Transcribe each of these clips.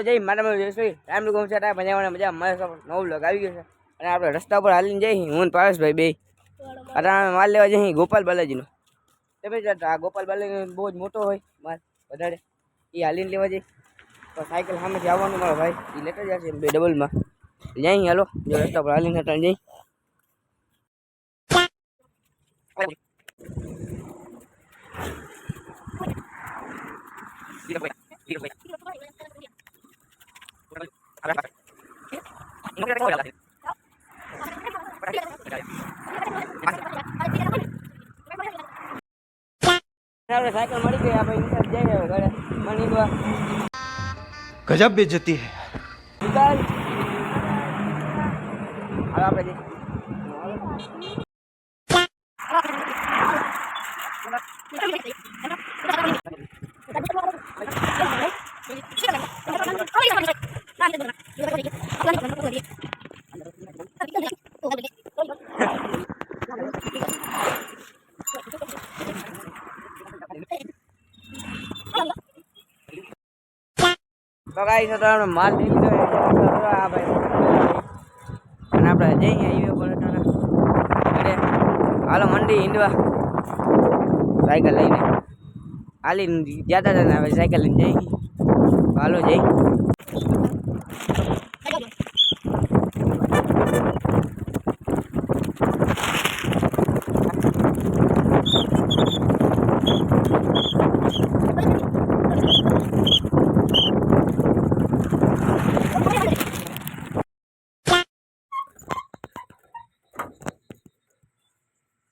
જઈ મારા જઈશું ટાઈમ ટુ છે ટાઈમ મજા મજા મસ્ત નવું લોક આવી ગયું છે અને આપણે રસ્તા ઉપર હાલીને જઈ હું ને પારસભાઈ બે અટાણે માલ લેવા જઈ ગોપાલ બાલાજીનો તમે જ આ ગોપાલ બાલાજી બહુ જ મોટો હોય માલ વધારે એ હાલીને લેવા જઈ તો સાયકલ સામેથી આવવાનું મારો ભાઈ એ લેતા જશે બે ડબલમાં જઈ હાલો જો રસ્તા પર હાલીને અટાણે જઈ આપણે સાયકલ મળી ગઈ આપણે ઇન્સાફ જઈ રહ્યો ઘરે મની ગજબ બે જતી હે નિકાલ હવે આપણે જઈએ તો માલ લઈ લીધો આ ભાઈ અને આપણે જઈએ આવ્યો પર અરે, હાલો મંડી હિંડવા. સાયકલ લઈને. હાલી હતા ને હવે સાયકલ લઈને જઈ હાલો જઈ.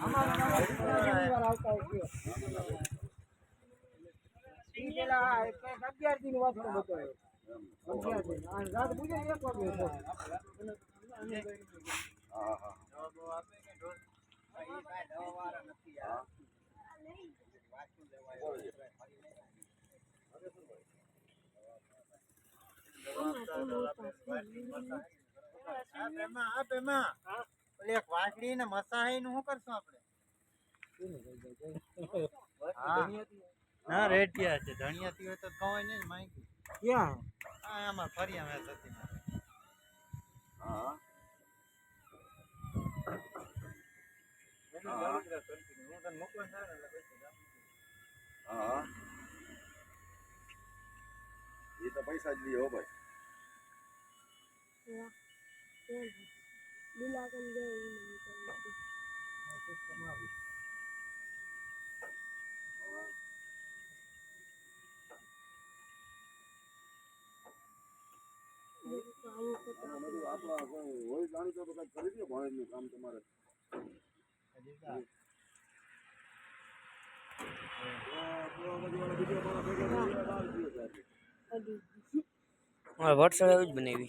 બહુ કરવા માટે. હા હા એક વાંસળી ને મસાઈ નું શું કરશું આપણે ના રેટિયા છે. ધણિયાથી હોય તો કવાય નહીં માહિતી ક્યાં? હા આમાં ફરી અમે થતી હા. હા. એ તો પૈસા જ લઈએ હો ભાઈ. Bila akong gawin ng ito. Okay, kamari. आप वही गाड़ी व्हाट्सएप बनेगी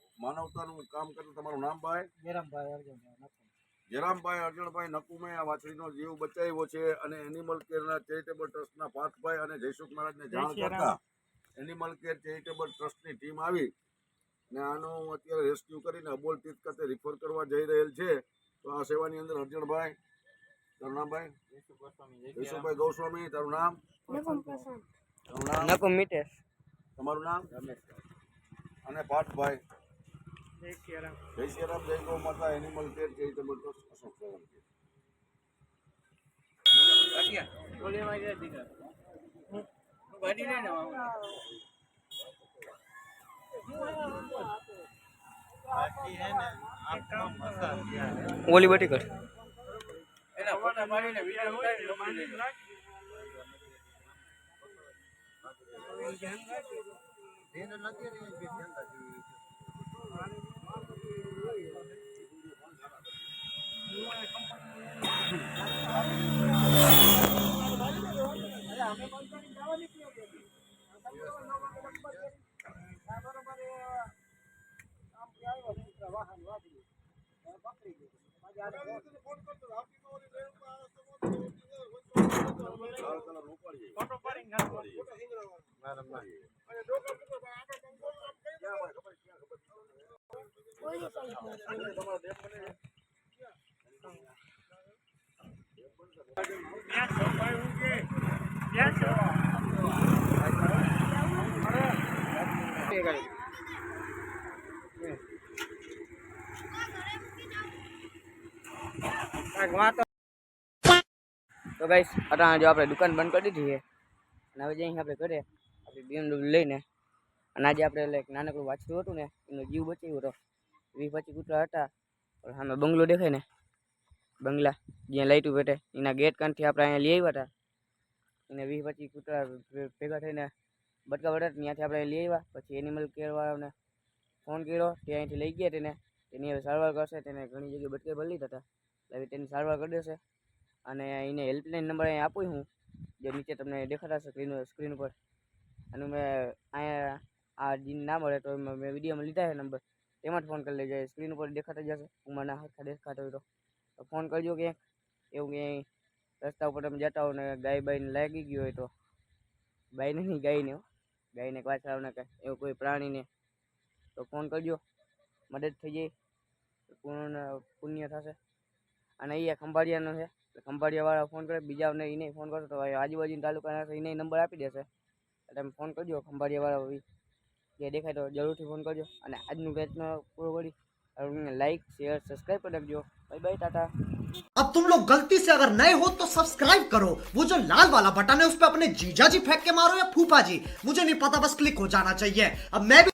માનવતાનું કામ કરતા તમારું નામ ભાઈ? જયરામભાઈ અર્જુનભાઈ જયરામભાઈ અર્જણભાઈ નકુમે આ વાછડીનો જીવ બચાવ્યો છે અને એનિમલ કેરના ચેરિટેબલ ટ્રસ્ટના પાર્થભાઈ અને જયસુખ મહારાજને જાણ કરતા એનિમલ કેર ચેરિટેબલ ટ્રસ્ટની ટીમ આવી ને આનું અત્યારે રેસ્ક્યુ કરીને અબોલ તીર્થ ખાતે રિફર કરવા જઈ રહેલ છે. તો આ સેવાની અંદર અર્જુનભાઈ તારું નામ ભાઈ? જયસુખભાઈ ગોસ્વામી તારું નામ? નકમ તારું નામ? તમારું નામ? અને પાર્થભાઈ જય શ્રી રામ જય ગૌ માતા animal care charitable trust Ashok Solanki બાકી હે ને આંખમાં મસાજ થયા ઓલી બટી કર એને નથી રહી પાડી ધ્યાન રાખી ઓલી સાઈડ તો ગાઈસ અત્યારે જો આપણે દુકાન બંધ કરી દીધી છે. અને હવે જઈ આપણે ઘરે આપણે બીએમડબ્લ્યુ લઈને અને આજે આપણે એટલે નાનકડું વાછરું હતું ને, એનો જીવ બચાવ્યો હતો. વીસ પચીસ કૂતરા હતા. પણ સામે બંગલો દેખાય ને. બંગલા, જ્યાં લાઇટું પેટે એના ગેટ કાંઠથી આપણે અહીંયા લઈ આવ્યા હતા. એને વીસ પચીસ કૂતરા ભેગા થઈને બટકા વડા ત્યાંથી આપણે લઈ આવ્યા. પછી એનિમલ કેરવાળાને ફોન કર્યો, તે અહીંથી લઈ ગયા તેને. તેની હવે સારવાર કરશે, તેને ઘણી જગ્યાએ બટકે ભરી લીધા હતા. એટલે તેની સારવાર કરી દેશે. અને એને હેલ્પલાઇન નંબર અહીં આપું હું જે નીચે તમને દેખાતા હશે સ્ક્રીન સ્ક્રીન ઉપર. અને મેં અહીંયા, આ જીન ના મળે તો મેં વિડીયોમાં લીધા છે નંબર તેમાં જ ફોન કરી લેજો. સ્ક્રીન ઉપર દેખાતા જશે હું મને હરખા દેખાતો હોય તો. ફોન કરજો ક્યાંક એવું ક્યાંય રસ્તા ઉપર તમે જતા હો ને ગાય બાઈને લાગી ગયું હોય તો. બાઈને નહીં, ગાયને ગાયને પાછળ કે એવું કોઈ પ્રાણીને તો ફોન કરજો. મદદ થઈ જાય. પૂર્ણ, પુણ્ય થશે. અને અહીંયા ખંભાળિયાનો છે. ખંભાળિયાવાળા ફોન કરે. બીજાને એને ફોન કરશો તો આજુબાજુના તાલુકાના એને નંબર આપી દેશે. તમે ફોન કરજો ખંભાળિયાવાળા જે દેખાય તો જરૂરથી ફોન કરજો અને આજનું મેચનો પૂરો કરી લાઈક શેર સબસ્ક્રાઈબ કરી નાખજો બાય બાય ટાટા अब तुम लोग गलती से अगर नए हो तो सब्सक्राइब करो वो जो लाल वाला बटन है उस पर अपने जीजा जी फेंक के मारो या फूफा जी मुझे नहीं पता बस क्लिक हो जाना चाहिए अब मैं भी